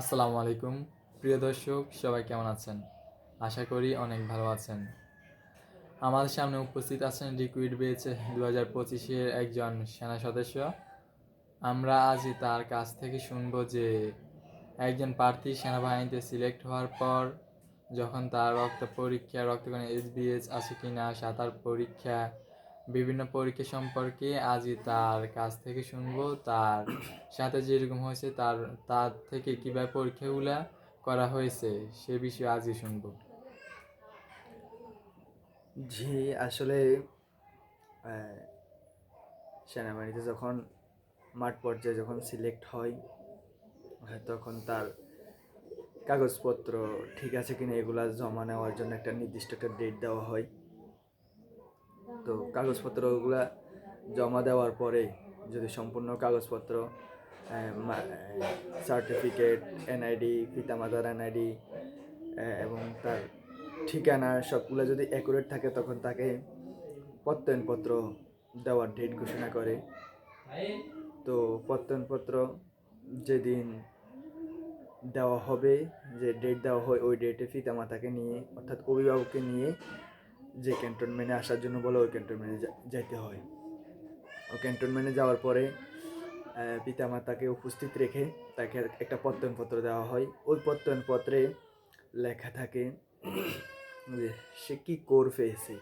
আসসালামু আলাইকুম। প্রিয় দর্শক, সবাই কেমন আছেন? আশা করি অনেক ভালো আছেন। আমাদের সামনে উপস্থিত আছেন লিকুইড বেচ দু হাজার পঁচিশের একজন সেনা সদস্য। আমরা আজই তার কাছ থেকে শুনব যে একজন প্রার্থী সেনাবাহিনীতে সিলেক্ট হওয়ার পর যখন তার রক্ত পরীক্ষা রক্তকণ এসবিএস আছে কি না সাঁতার পরীক্ষা বিভিন্ন পরীক্ষা সম্পর্কে আজই তার কাছ থেকে শুনব। তার সাথে যেরকম হয়েছে তার তার থেকে কীভাবে পরীক্ষাগুলা করা হয়েছে সে বিষয়ে আজই শুনব। জি আসলে সেনাবাহিনীতে যখন মাঠ পর্যায়ে যখন সিলেক্ট হয় আহ, তখন তার কাগজপত্র ঠিক আছে কিনা এগুলা জমা নেওয়ার জন্য একটা নির্দিষ্ট একটা ডেট দেওয়া হয়। তো কাগজপত্রগুলো জমা দেওয়ার পরে যদি সম্পূর্ণ কাগজপত্র সার্টিফিকেট এনআইডি পিতামাতার এনআইডি এবং তার ঠিকানা সবগুলো যদি অ্যাকুরেট থাকে তখন তাকে প্রত্যয়নপত্র দেওয়ার ডেট ঘোষণা করে। তো প্রত্যয়নপত্র যেদিন দেওয়া হবে, যে ডেট দেওয়া হয় ওই ডেটে পিতামাতাকে নিয়ে, অর্থাৎ অভিভাবককে নিয়ে যে ক্যান্টনমেন্টে আসার জন্য বলে ওই ক্যান্টনমেন্টে যাইতে হয়। ও ক্যান্টনমেন্টে যাওয়ার পরে পিতামাতাকে উপস্থিত রেখে তাকে একটা প্রত্যয়নপত্র দেওয়া হয়। ওই প্রত্যয়নপত্রে লেখা থাকে যে, সে কী কোর পেয়েছে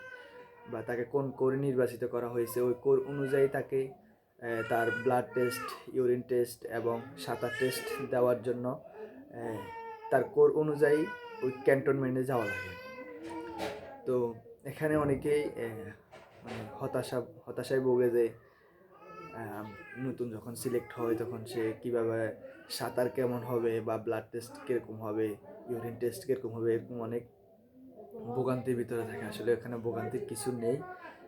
বা তাকে কোন কোর নির্বাচিত করা হয়েছে। ওই কোর অনুযায়ী তাকে তার ব্লাড টেস্ট ইউরিন টেস্ট এবং সাঁতার টেস্ট দেওয়ার জন্য তার কোর অনুযায়ী ওই ক্যান্টনমেন্টে যাওয়া লাগে। তো এখানে অনেকেই মানে হতাশা, হতাশায় ভোগে যে নতুন যখন সিলেক্ট হয় তখন সে কীভাবে, সাঁতার কেমন হবে বা ব্লাড টেস্ট কীরকম হবে ইউরিন টেস্ট কীরকম হবে, এরকম অনেক ভোগান্তির ভিতরে থাকে। আসলে এখানে ভোগান্তির কিছু নেই,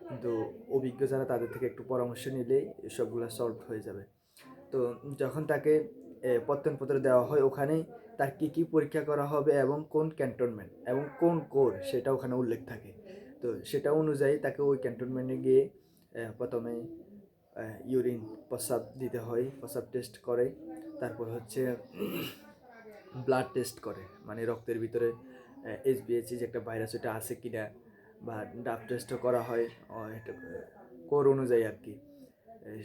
কিন্তু অভিজ্ঞ যারা তাদের থেকে একটু পরামর্শ নিলেই সবগুলো সলভ হয়ে যাবে। তো যখন তাকে প্রত্যয়নপত্র দেওয়া হয় ওখানে তার কি কি পরীক্ষা করা হবে এবং কোন ক্যান্টনমেন্ট এবং কোন কোর সেটা ওখানে উল্লেখ থাকে। তো সেটা অনুযায়ী তাকে ওই ক্যান্টনমেন্টে গিয়ে প্রথমে ইউরিন প্রস্রাব দিতে হয়, প্রস্রাব টেস্ট করে, তারপর হচ্ছে ব্লাড টেস্ট করে। মানে রক্তের ভিতরে এইচবিএসি যে একটা ভাইরাস ওটা আছে কিনা বা ডাব টেস্টও করা হয় কোর অনুযায়ী আর কি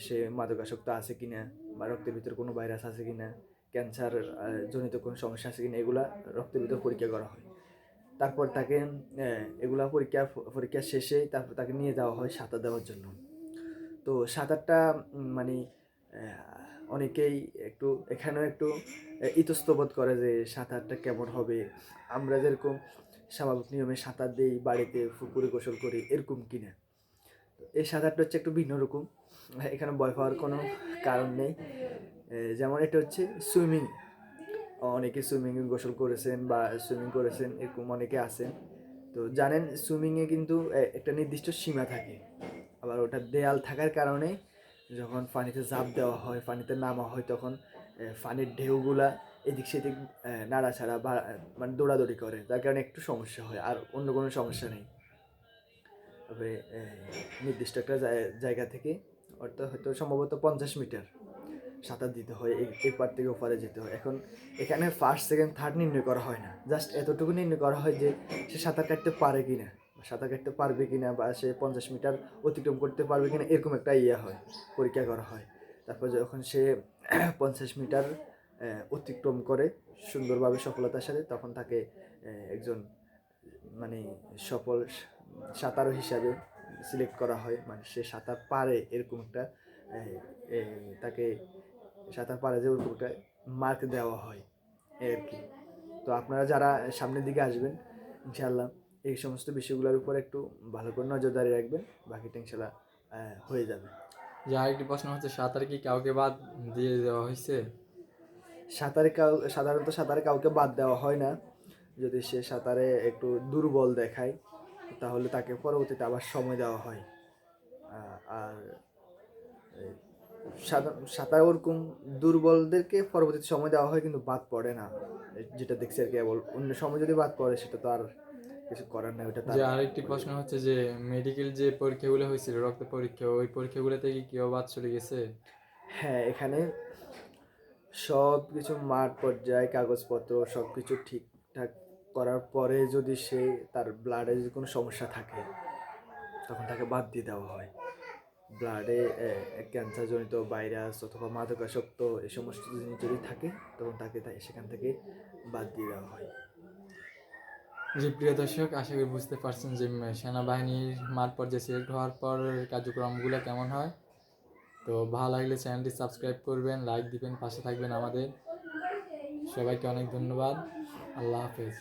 সে মাদকাসক্ত আছে কিনা বা রক্তের ভিতরে কোনো ভাইরাস আছে কিনা ক্যান্সার জনিত কোনো সমস্যা আছে কিনা, এগুলা রক্তের ভিতরে পরীক্ষা করা হয়। তারপর তাকে এগুলা পরীক্ষা পরীক্ষা শেষে তারপর তাকে নিয়ে যাওয়া হয় সাঁতার দেওয়ার জন্য। তো সাঁতারটা মানে অনেকেই একটু, এখানেও একটু ইতস্তবোধ করে যে সাঁতারটা কেমন হবে। আমরা যেরকম স্বাভাবিক নিয়মে সাঁতার দিই, বাড়িতে পুকুরে গোসল করি, এরকম কিনা। এই সাঁতারটা হচ্ছে একটু ভিন্ন রকম। এখানে ভয় পাওয়ার কোনো কারণ নেই। যেমন এটা হচ্ছে সুইমিং। অনেকে সুইমিং গোসল করেছেন বা সুইমিং করেছেন এরকম অনেকে আছেন। তো জানেন সুইমিংয়ে কিন্তু একটা নির্দিষ্ট সীমা থাকে। আবার ওটা দেয়াল থাকার কারণে যখন পানিতে ঝাঁপ দেওয়া হয় পানিতে নামা হয় তখন পানির ঢেউগুলা এদিক সেদিক এ, নাড়াচাড়া বা মানে দৌড়াদৌড়ি করে। যার কারণে একটু সমস্যা হয় আর অন্য কোনো সমস্যা নেই। তবে নির্দিষ্ট একটা জায়- জায়গা থেকে অর্থাৎ হয়তো সম্ভবত পঞ্চাশ মিটার। সাঁতার দিতে হয় এই পার থেকে ওপারে যেতে হয়। এখন এখানে ফার্স্ট সেকেন্ড থার্ড নির্ণয় করা হয় না। জাস্ট এতটুকু নির্ণয় করা হয় যে সে সাঁতার কাটতে পারে কি না সাঁতার কাটতে পারবে কি না বা সে পঞ্চাশ মিটার অতিক্রম করতে পারবে কি না এরকম একটা ইয়ে হয়, পরীক্ষা করা হয়। তারপর যখন সে পঞ্চাশ মিটার অতিক্রম করে সুন্দরভাবে সফলতার সাথে, তখন তাকে একজন মানে সফল সাঁতারু হিসাবে সিলেক্ট করা হয়। মানে সে সাঁতার পারে, এরকম একটা তাকে সাঁতার পারে যে একটা মার্ক দেওয়া হয় এই আর কি তো আপনারা যারা সামনের দিকে আসবেন ইনশাল্লাহ এই সমস্ত বিষয়গুলোর উপর একটু ভালো করে নজরদারি রাখবেন বাকিটা ইনশাল্লাহ হয়ে যাবে। যে আরেকটি প্রশ্ন হচ্ছে সাঁতার কি কাউকে বাদ দিয়ে দেওয়া হয়েছে? সাঁতারে কাউ সাধারণত সাঁতারে কাউকে বাদ দেওয়া হয় না। যদি সে সাঁতারে একটু দুর্বল দেখায় তাহলে তাকে পরবর্তীতে আবার সময় দেওয়া হয়। আর সাঁতার ওরকম দুর্বলদেরকে পরবর্তীতে সময় দেওয়া হয় কিন্তু বাদ পড়ে না। যেটা দেখছি আর কি কেবল অন্য সময় যদি বাদ পড়ে সেটা তো আর কিছু করার নেই ওটা যে আরেকটি প্রশ্ন হচ্ছে যে মেডিকেল যে পরীক্ষাগুলো হয়েছিল রক্ত পরীক্ষা ওই পরীক্ষাগুলোতে কি কেউ বাদ চলে গেছে? হ্যাঁ এখানে সব কিছু মাঠ পর্যায়ে কাগজপত্র সব কিছু ঠিকঠাক করার পরে যদি সে তার ব্লাডে যদি কোনো সমস্যা থাকে তখন তাকে বাদ দিয়ে দেওয়া হয়। ব্লাডে ক্যান্সারজনিত ভাইরাস অথবা মাদকাসক্ত এ সমস্ত জিনিস যদি থাকে, তখন তাকে সেখান থেকে বাদ দিয়ে দেওয়া হয়। যে প্রিয় দর্শক, আশা করি বুঝতে পারছেন যে সেনাবাহিনীর মাঠ পর্যায়ে সিলেক্ট হওয়ার পর কার্যক্রমগুলো কেমন হয়। তো ভালো লাগলে চ্যানেলটি সাবস্ক্রাইব করবেন লাইক দিবেন, পাশে থাকবেন আমাদের। সবাইকে অনেক ধন্যবাদ। আল্লাহ হাফেজ।